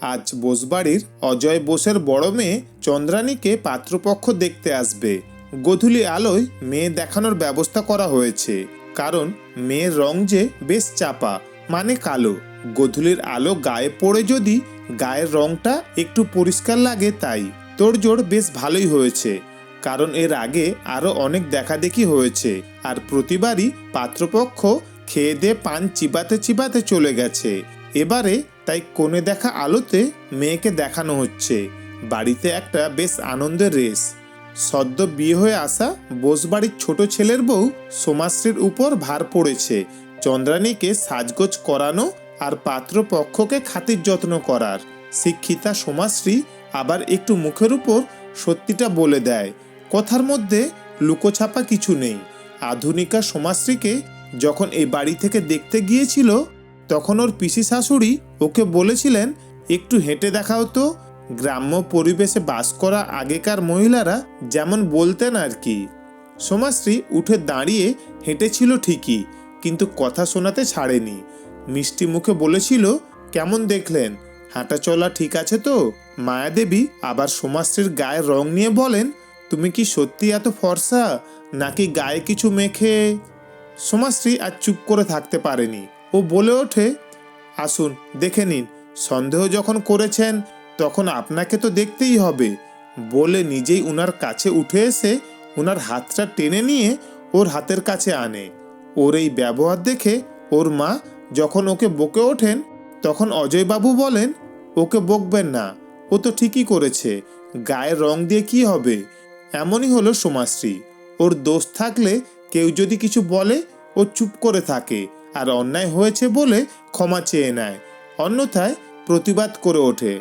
আজ বোসবাড়ির অজয় বোসের বড় মেয়ে চন্দ্রানীকে পাত্রপক্ষ দেখতে আসবে। গধূলি আলোয় মেয়ে দেখানোর ব্যবস্থা করা হয়েছে। কারণ মেয়ের রং যে বেশ চাপা মানে কালো। গধূলির আলো গায়ে পড়ে যদি গায়ের রংটা একটু পরিষ্কার লাগে তাই। তোড়জোড় বেশ ভালোই হয়েছে। কারণ এর আগে আরও অনেক দেখাদেখি হয়েছে। আর প্রতিবারই পাত্রপক্ষ খেয়ে দিয়ে পান চিবাতে চিবাতে চলে গেছে। এবারে তাই কোণে দেখা আলোতে মেয়েকে দেখানো হচ্ছে। বাড়িতে একটা বেশ আনন্দের রেস সদ্য বিয়ে হয়ে আসা বোসবাড়ির ছোট ছেলের বউ সোমাশ্রীর উপর ভার পড়েছে। চন্দ্রানীকে সাজগোজ করানো আর পাত্রপক্ষকে খাতির যত্ন করার। শিক্ষিতা সোমাশ্রী আবার একটু মুখের উপর সত্যিটা বলে দেয়। কথার মধ্যে লুকোছাপা কিছু নেই। আধুনিকা সোমাশ্রীকে যখন এই বাড়ি থেকে দেখতে গিয়েছিল তখন ওর পিসি শাশুড়ি ওকে বলেছিলেন, একটু হেঁটে দেখাও তো গ্রাম্য পরিবেশে বাস করা আগেকার মহিলারা যেমন বলতেন আর কি। সোমাশ্রী উঠে দাঁড়িয়ে হেঁটেছিল ঠিকই, কিন্তু কথা শোনাতে ছাড়েনি। মিষ্টি মুখে বলেছিল, কেমন দেখলেন? হাঁটা চলা ঠিক আছে তো? মায়াদেবী আবার সোমাশ্রীর গায়ের রং নিয়ে বলেন, তুমি কি সত্যি এত ফর্সা? নাকি গায়ে কিছু মেখে? সোমাশ্রী আর চুপ করে থাকতে পারেনি। ও বলে ওঠে, আসুন, দেখে নিন। সন্দেহ যখন করেছেন, তখন আপনাকে তো দেখতেই হবে। বলে নিজেই উনার কাছে উঠে এসে উনার হাতটা টেনে নিয়ে ওর হাতের কাছে আনে। ওর এই ব্যবহার দেখে ওর মা যখন ওকে বকে ওঠেন, তখন অজয়বাবু বলেন, ওকে বকবেন না, ও তো ঠিকই করেছে। গায়ের রং দিয়ে কি হবে? এমনই হলো সোমাশ্রী। ওর দোষ থাকলে কেউ যদি কিছু বলে, ও চুপ করে থাকে। আর অন্যায় হয়েছে বলে ক্ষমা চেয়ে নেয়, অন্যথায় প্রতিবাদ করে ওঠে।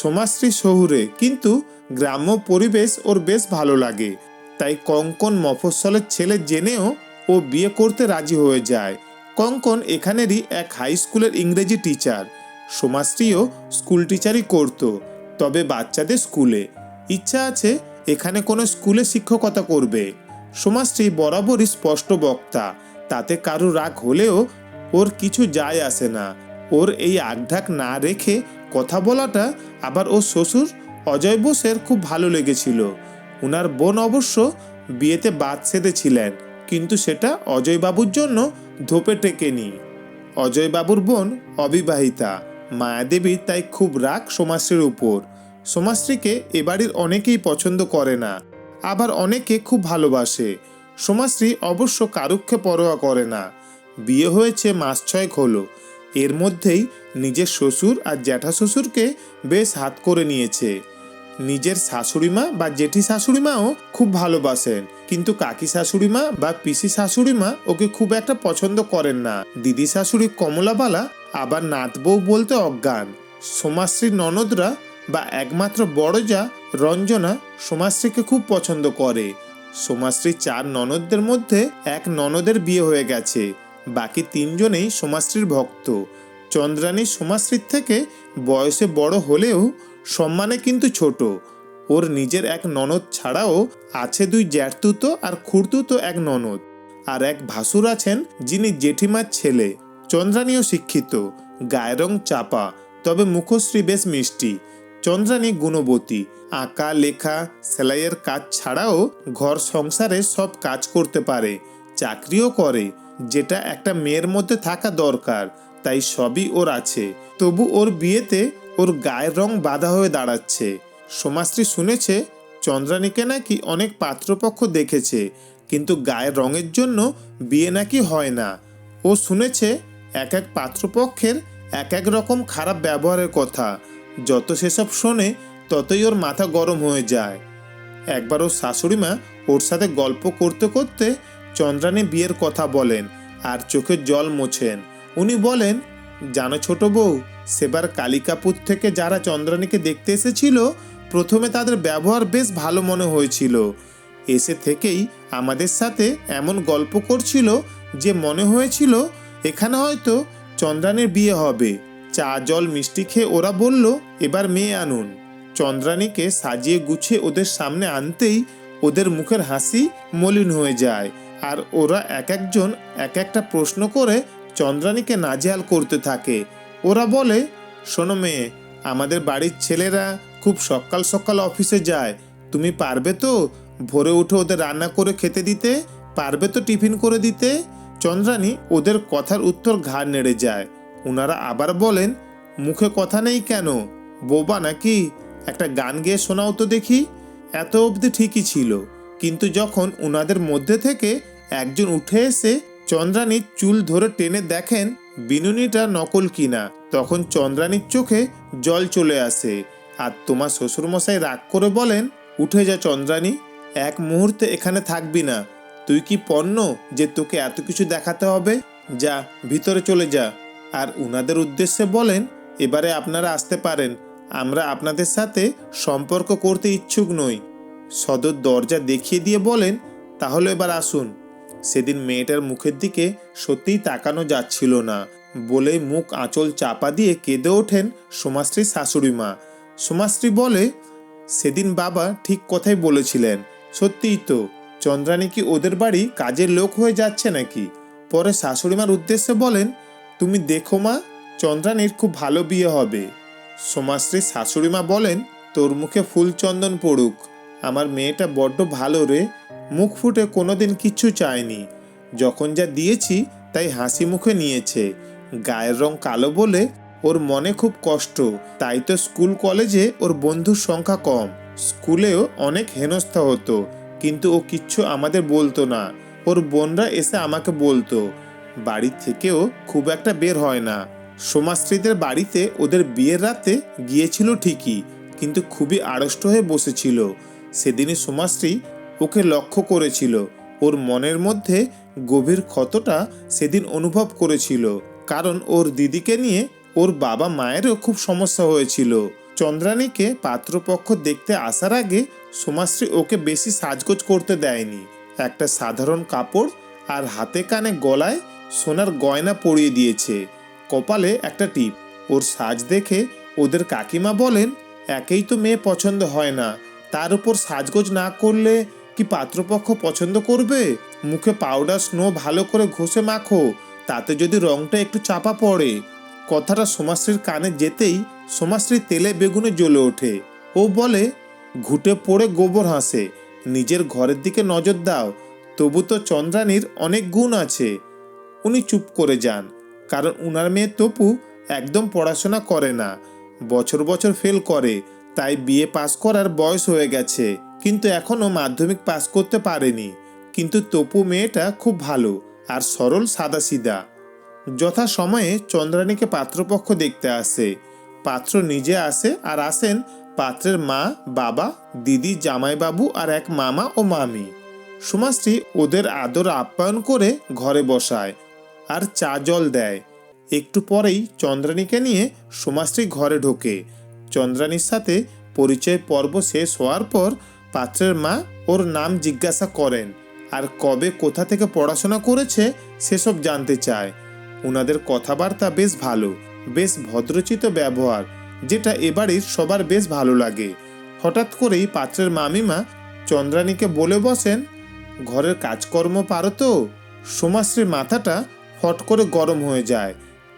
সোমাশ্রী শহুরে কিন্তু গ্রাম্য পরিবেশ ওর বেশ ভালো লাগে, তাই কঙ্কন মফস্বলের ছেলে জেনেও ও বিয়ে করতে রাজি হয়ে যায়। কঙ্কন এখানেরই এক হাই স্কুলের ইংরেজি টিচার সোমাশ্রীও স্কুল টিচারই করতো, তবে বাচ্চাদের স্কুলে ইচ্ছা আছে এখানে কোনো স্কুলে শিক্ষকতা করবে। সোমাশ্রী বরাবরই স্পষ্ট বক্তা তাতে কারও রাগ হলেও ওর কিছু যায় আসে না। ওর এই আগঢাক না রেখে কথা বলাটা আবার ওর শ্বশুর অজয় বোসের খুব ভালো লেগেছিল। উনার বোন অবশ্য বিয়েতে বাদ সেধেছিলেন, কিন্তু সেটা অজয়বাবুর জন্য ধোপে টেকেনি। অজয়বাবুর বোন অবিবাহিতা, মায়াদেবী তাই খুব রাগ সোমাশ্রীর উপর। সোমাশ্রীকে এ বাড়ির অনেকেই পছন্দ করে না, আবার অনেকে খুব ভালোবাসে। সোমাশ্রী অবশ্য কারুক্ষে পরোয়া করে না। বিয়ে হয়েছে মাস ছয়েক হলো। এর মধ্যেই নিজের শ্বশুর আর জ্যাঠা শ্বশুরকে বেশ হাত করে নিয়েছে। নিজের শাশুড়িমা বা জেঠি শাশুড়িমাও খুব ভালোবাসেন। কিন্তু কাকি শাশুড়িমা বা পিসি শাশুড়িমা ওকে খুব একটা পছন্দ করেন না। দিদি শাশুড়ি কমলাবালা, আবার নাত বউ বলতে অজ্ঞান। সোমাশ্রীর ননদরা বা একমাত্র বড় যা রঞ্জনা সোমাশ্রীকে খুব পছন্দ করে। সোমাশ্রী চার ননদদের মধ্যে এক ননদের বিয়ে হয়ে গেছে। বাকি তিনজনেই সোমাশ্রীর ভক্ত। চন্দ্রানী সোমাশ্রীর থেকে বয়সে বড় হলেও সম্মানে কিন্তু ছোট। ওর নিজের এক ননদ ছাড়াও আছে দুই জ্যাঠতুতো আর খুঁড়তুতো এক ননদ। আর এক ভাসুর আছেন যিনি জেঠিমার ছেলে। চন্দ্রানীও শিক্ষিত। গায়ের রং চাপা, তবে মুখশ্রী বেশ মিষ্টি। চন্দ্রানী গুণবতী। আঁকা, লেখা, সেলাইয়ের কাজ ছাড়াও ঘর সংসারে সব কাজ করতে পারে, চাকরিও করে, যেটা একটা মেয়ের মধ্যে থাকা দরকার, তাই সবই ওর আছে। তবু ওর বিয়েতে ওর গায়ের রং বাধা হয়ে দাঁড়াচ্ছে। সোমাশ্রী শুনেছে, চন্দ্রানীকে নাকি অনেক পাত্রপক্ষ দেখেছে, কিন্তু গায়ের রঙের জন্য বিয়ে নাকি হয় না। ও শুনেছে, এক এক পাত্রপক্ষের এক এক রকম খারাপ ব্যবহারের কথা যত সেসব শোনে, ততই ওর মাথা গরম হয়ে যায়। একবার ওর শাশুড়িমা ওর সাথে গল্প করতে করতে চন্দ্রানী বিয়ের কথা বলেন আর চোখের জল মোছেন। উনি বলেন, জানো ছোট বউ, সেবার কালিকাপুর থেকে যারা চন্দ্রানীকে দেখতে এসেছিল, প্রথমে তাদের ব্যবহার বেশ ভালো মনে হয়েছিল। এসে থেকেই আমাদের সাথে এমন গল্প করছিল যে মনে হয়েছিল, এখানে হয়তো চন্দ্রানীর বিয়ে হবে। চা জল মিষ্টি খেয়ে ওরা বলল, এবার মেয়ে আনুন। চন্দ্রানীকে সাজিয়ে গুছিয়ে ওদের সামনে আনতেই ওদের মুখের হাসি মলিন হয়ে যায় আর ওরা এক একজন এক একটা প্রশ্ন করে চন্দ্রানীকে নাজেহাল করতে থাকে। ওরা বলে, শোনো মেয়ে, আমাদের বাড়ির ছেলেরা খুব সকাল সকাল অফিসে যায়। তুমি পারবে তো ভোরে উঠে ওদের রান্না করে খেতে দিতে? পারবে তো টিফিন করে দিতে? চন্দ্রানী ওদের কথার উত্তর ঘাড় নেড়ে যায়। ওনারা আবার বলেন, মুখে কথা নেই কেন? বোবা নাকি? একটা গান গেয়ে শোনাও তো দেখি। এত অবধি ঠিকই ছিল। কিন্তু যখন ওনাদের মধ্যে থেকে একজন উঠে এসে চন্দ্রানীর চুল ধরে টেনে দেখেন বিনুনিটা নকল কিনা, তখন চন্দ্রানীর চোখে জল চলে আসে। আর তোমার শ্বশুরমশাই রাগ করে বলেন, উঠে যা চন্দ্রানী, এক মুহূর্তে এখানে থাকবি না। তুই কি পণ্য যে তোকে এত কিছু দেখাতে হবে? যা, ভিতরে চলে যা। আর উনাদের উদ্দেশ্যে বলেন, এবারে আপনারা আসতে পারেন। আমরা আপনাদের সাথে সম্পর্ক করতে ইচ্ছুক নই। সদর দরজা দেখিয়ে দিয়ে বলেন, তাহলে এবার আসুন। সেদিন মেয়েটার মুখের দিকে সত্যিই তাকানো যাচ্ছিল না। বলে মুখ আঁচল চাপা দিয়ে কেঁদে ওঠেন সোমাশ্রীর শাশুড়ি মা। সোমাশ্রী বলে, সেদিন বাবা ঠিক কথাই বলেছিলেন। সত্যিই তো চন্দ্রানী কি ওদের বাড়ি কাজের লোক হয়ে যাচ্ছে নাকি? পরে শাশুড়িমার উদ্দেশ্যে বলেন তুমি দেখো মা, চন্দ্রানীর খুব ভালো বিয়ে হবে। সোমাশ্রীর শাশুড়িমা বলেন, তোর মুখে ফুল চন্দন পড়ুক। আমার মেয়েটা বড্ড ভালো রে, মুখ ফুটে কোনোদিন কিচ্ছু চায়নি। যখন যা দিয়েছি, তাই হাসি মুখে নিয়েছে। গায়ের রং কালো বলে ওর মনে খুব কষ্ট। তাই তো স্কুল কলেজে ওর বন্ধুর সংখ্যা কম। স্কুলেও অনেক হেনস্থা হতো। কিন্তু ও কিচ্ছু আমাদের বলতো না। ওর বোনরা এসে আমাকে বলতো বাড়ি থেকেও খুব একটা বের হয় না। সোমাশ্রীদের বাড়িতে ওদের বিয়ের রাতে গিয়েছিল ঠিকই, কিন্তু খুবই আড়ষ্ট হয়ে বসেছিল। সেদিনই সোমাশ্রী ওকে লক্ষ্য করেছিল। ওর মনের মধ্যে গভীর ক্ষতটা সেদিন অনুভব করেছিল, কারণ ওর দিদিকে নিয়ে ওর বাবা মায়েরও খুব সমস্যা হয়েছিল। চন্দ্রানীকে পাত্রপক্ষ দেখতে আসার আগে সোমাশ্রী ওকে বেশি সাজগোজ করতে দেয়নি। একটা সাধারণ কাপড় আর হাতে কানে গলায় সোনার গয়না পরিয়ে দিয়েছে। কপালে একটা টিপ। ওর সাজ দেখে ওদের কাকিমা বলেন, একেই তো মেয়ে পছন্দ হয় না। তার উপর সাজগোজ না করলে কি পাত্রপক্ষ পছন্দ করবে? মুখে পাউডার স্নো ভালো করে ঘষে মাখো, তাতে যদি রংটা একটু চাপা পড়ে। কথাটা সোমাশ্রীর কানে যেতেই সোমাশ্রী তেলে বেগুনে জ্বলে ওঠে। ও বলে, ঘুটে পড়ে গোবর হাসে। নিজের ঘরের দিকে নজর দাও। তবু তো চন্দ্রানীর অনেক গুণ আছে। উনি চুপ করে যান, কারণ উনার মেয়ে তপু একদম পড়াশোনা করে না। বছর বছর ফেল করে, তাই বিয়ে পাস করার বয়স হয়ে গেছে, কিন্তু এখনও মাধ্যমিক পাস করতে পারেনি। কিন্তু তপু মেয়েটা খুব ভালো আর সরল সাদা সাদাসিধা যথা সময়ে চন্দ্রানীকে পাত্রপক্ষ দেখতে আসে। পাত্র নিজে আসে আর আসেন পাত্রের মা, বাবা, দিদি, জামাইবাবু আর এক মামা ও মামি। সুমাশ্রী ওদের আদর আপ্যায়ন করে ঘরে বসায়। আর চা জল দেয়। একটু পরেই চন্দ্রানীকে নিয়ে সোমাশ্রী ঘরে ঢোকে। চন্দ্রানীর সাথে পরিচয় পর্ব শেষ হওয়ার পর পাত্রের মা ওর নাম জিজ্ঞাসা করেন, আর কবে কোথা থেকে পড়াশোনা করেছে সেসব জানতে চায়। ওনাদের কথাবার্তা বেশ ভালো, বেশ ভদ্রচিত ব্যবহার, যেটা এবাড়ির সবার বেশ ভালো লাগে। হঠাৎ করেই পাত্রের মামিমা চন্দ্রানীকে বলে বসেন, ঘরের কাজকর্ম পারো তো? সোমাশ্রীর মাথাটা ফট করে গরম হয়ে যায়।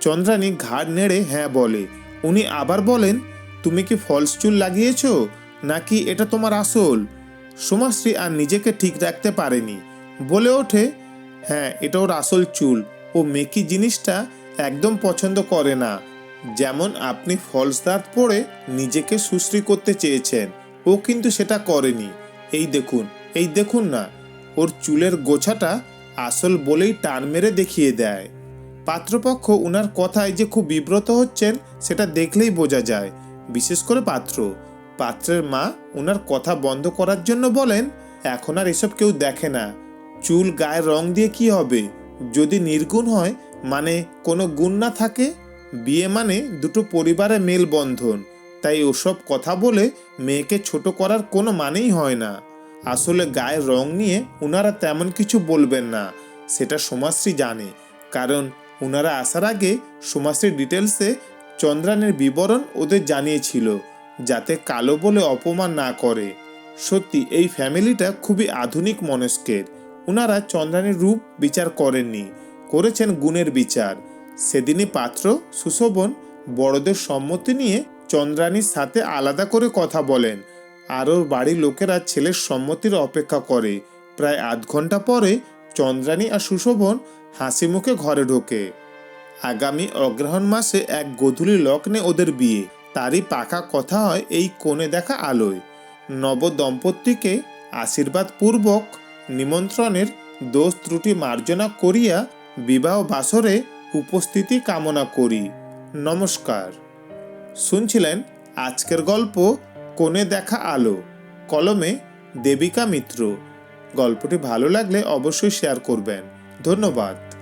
চন্দ্রানী ঘাড় নেড়ে হ্যাঁ বলে। উনি আবার বলেন, তুমি কি ফলস চুল লাগিয়েছো? নাকি এটা তোমার আসল? সোমাশ্রী আর নিজেকে ঠিক রাখতে পারেনি। বলে ওঠে হ্যাঁ এটা ওর আসল চুল। ও মেকি জিনিসটা একদম পছন্দ করে না। যেমন আপনি ফলস দাঁত পরে নিজেকে সুশ্রী করতে চেয়েছেন, ও কিন্তু সেটা করেনি। এই দেখুন এই দেখুন না, ওর চুলের গোছাটা আসল বলেই টান মেরে দেখিয়ে দেয়। পাত্রপক্ষ উনার কথায় যে খুব বিব্রত হচ্ছেন, সেটা দেখলেই বোঝা যায়। বিশেষ করে পাত্র। পাত্রের মা ওনার কথা বন্ধ করার জন্য বলেন, এখন আর এসব কেউ দেখে না। চুল, গায়ের রং দিয়ে কি হবে? যদি নির্গুণ হয় মানে কোনো গুণ না থাকে? বিয়ে মানে দুটো পরিবারের মেলবন্ধন। তাই ওসব কথা বলে মেয়েকে ছোট করার কোনো মানেই হয় না। আসলে গায়ের রং নিয়ে ওনারা তেমন কিছু বলবেন না, সেটা সমাশ্রী জানে। কারণ ওনারা আসার আগে সমাশ্রীর ডিটেলসে চন্দ্রানের বিবরণ ওদের জানিয়েছিল, যাতে কালো বলে অপমান না করে। সত্যি, এই ফ্যামিলিটা খুবই আধুনিক মনস্কের। ওনারা চন্দ্রানীর রূপ বিচার করেননি, করেছেন গুণের বিচার। সেদিনই পাত্র, সুশোভন, বড়দের সম্মতি নিয়ে চন্দ্রানীর সাথে আলাদা করে কথা বলেন। আর ওর বাড়ির লোকেরা ছেলের সম্মতির অপেক্ষা করে। প্রায় আধ ঘণ্টা পরে চন্দ্রানী আর সুশোভন হাসি মুখে ঘরে ঢোকে। আগামী অগ্রহণ মাসে এক গধূলি লগ্নে ওদের বিয়ে। তারই পাকা কথা হয় এই কোণে দেখা আলোয়। নব দম্পতিকে আশীর্বাদ পূর্বক নিমন্ত্রণের দোষ ত্রুটি মার্জনা করিয়া বিবাহ বাসরে উপস্থিতি কামনা করি। নমস্কার। শুনছিলেন আজকের গল্প কোণে দেখা আলো কলমে দেবিকা মিত্র। গল্পটি ভালো লাগলে অবশ্যই শেয়ার করবেন। ধন্যবাদ।